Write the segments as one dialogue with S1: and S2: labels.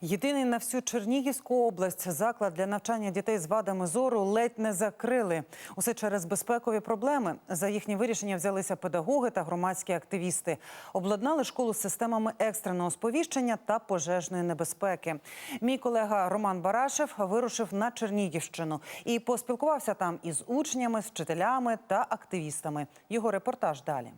S1: Єдиний на всю Чернігівську область заклад для навчання дітей з вадами зору ледь не закрили. Усе через безпекові проблеми. За їхнє вирішення взялися педагоги та громадські активісти. Обладнали школу з системами екстреного сповіщення та пожежної небезпеки. Мій колега Роман Барашев вирушив на Чернігівщину і поспілкувався там із учнями, з вчителями та активістами. Його репортаж далі.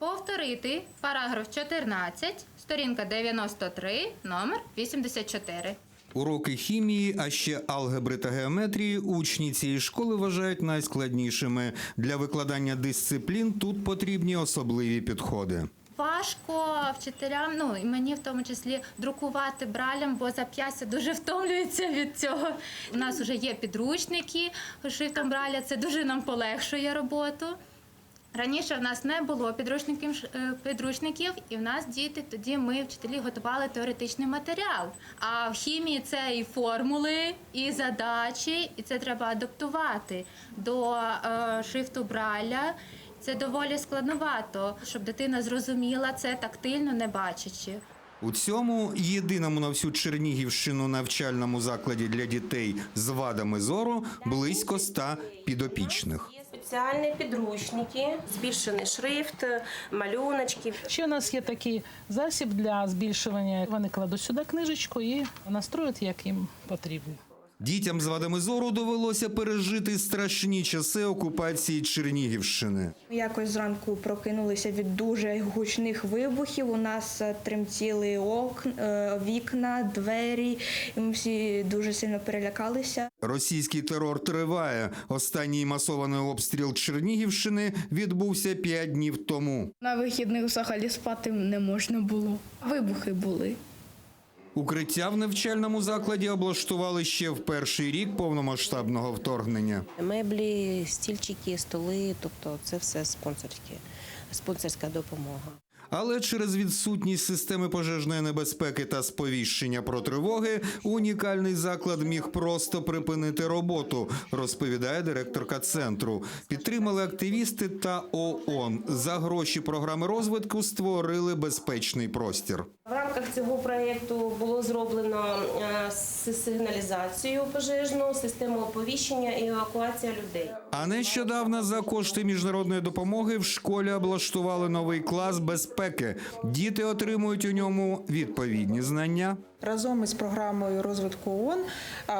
S2: Повторити параграф 14, сторінка 93, номер 84.
S3: Уроки хімії, а ще алгебри та геометрії учні цієї школи вважають найскладнішими. Для викладання дисциплін тут потрібні особливі підходи.
S2: Важко вчителям, ну і мені в тому числі друкувати бралем, бо зап'ястя дуже втомлюється від цього. У нас вже є підручники шрифтом браля, це дуже нам полегшує роботу. Раніше в нас не було підручників, е, підручників, і в нас діти тоді ми, вчителі, готували теоретичний матеріал. А в хімії це і формули, і задачі, і це треба адаптувати до е, шрифту Брайля. Це доволі складновато, щоб дитина зрозуміла це тактильно, не бачачи.
S3: У цьому єдиному на всю Чернігівщину навчальному закладі для дітей з вадами зору близько ста підопічних.
S4: Спеціальні підручники, збільшений шрифт, малюночки.
S5: Ще у нас є такий засіб для збільшування. Вони кладуть сюди книжечку і настроюють, як їм потрібно.
S3: Дітям з вадами зору довелося пережити страшні часи окупації Чернігівщини.
S6: Якось зранку прокинулися від дуже гучних вибухів. У нас е, тремтіли ок, е, вікна, двері. І ми всі дуже сильно перелякалися.
S3: Російський терор триває. Останній масований обстріл Чернігівщини відбувся п'ять днів тому.
S7: На вихідних взагалі спати не можна було. Вибухи були.
S3: Укриття в навчальному закладі облаштували ще в перший рік повномасштабного вторгнення.
S4: Меблі, стільчики, столи, тобто це все спонсорське, спонсорська допомога.
S3: Але через відсутність системи пожежної небезпеки та сповіщення про тривоги унікальний заклад міг просто припинити роботу, розповідає директорка центру. Підтримали активісти та ООН. За гроші програми розвитку створили безпечний простір.
S4: Рамках цього проєкту було зроблено е, сигналізацію пожежну, систему оповіщення і евакуація людей.
S3: А нещодавно за кошти міжнародної допомоги в школі облаштували новий клас безпеки. Діти отримують у ньому відповідні знання.
S8: Разом із програмою розвитку ООН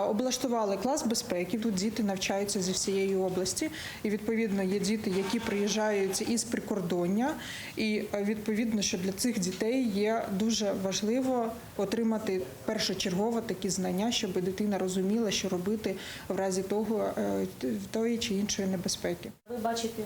S8: облаштували клас безпеки. Тут діти навчаються зі всієї області, і відповідно є діти, які приїжджають із прикордоння. І відповідно, що для цих дітей є дуже важливо отримати першочергово такі знання, щоб дитина розуміла, що робити в разі того е, тої чи іншої небезпеки.
S4: Ви бачите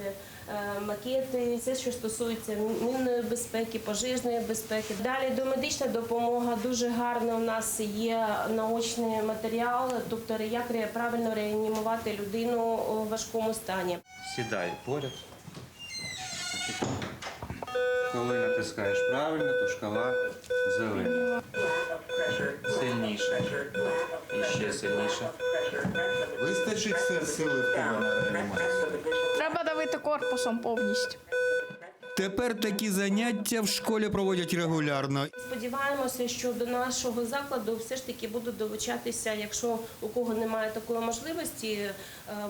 S4: макети, все, що стосується мінної безпеки, пожежної безпеки. Далі домедична допомога дуже гарна. У нас є наочний матеріал, тобто як правильно реанімувати людину у важкому стані.
S9: Сідай поряд. Коли натискаєш правильно, то шкала зелена. Сильніше. І ще сильніше.
S3: Вистачить все сили в тебе на реанімацію.
S7: Корпусом повністю.
S3: Тепер такі заняття в школі проводять регулярно.
S4: Сподіваємося, що до нашого закладу все ж таки будуть долучатися. Якщо у кого немає такої можливості е,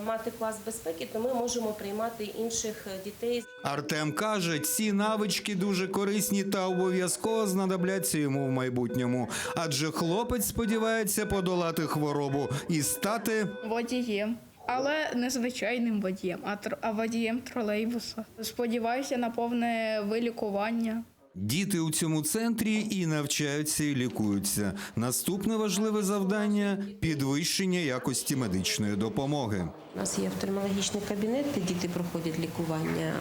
S4: мати клас безпеки, то ми можемо приймати інших е, дітей.
S3: Артем каже, ці навички дуже корисні та обов'язково знадобляться йому в майбутньому. Адже хлопець сподівається подолати хворобу і стати
S7: Водієм. Але не звичайним водієм, а, тр- а водієм тролейбуса. Сподіваюся на повне вилікування.
S3: Діти у цьому центрі і навчаються, і лікуються. Наступне важливе завдання підвищення якості медичної допомоги.
S4: У нас є офтальмологічний кабінет, де діти проходять лікування,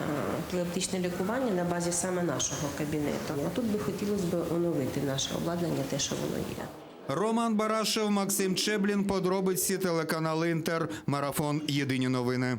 S4: епілептичне лікування на базі саме нашого кабінету. А тут би хотілося б оновити наше обладнання, те, що воно є.
S3: Роман Барашев, Максим Чеблін. Подробиці телеканал Інтер. Марафон. Єдині новини.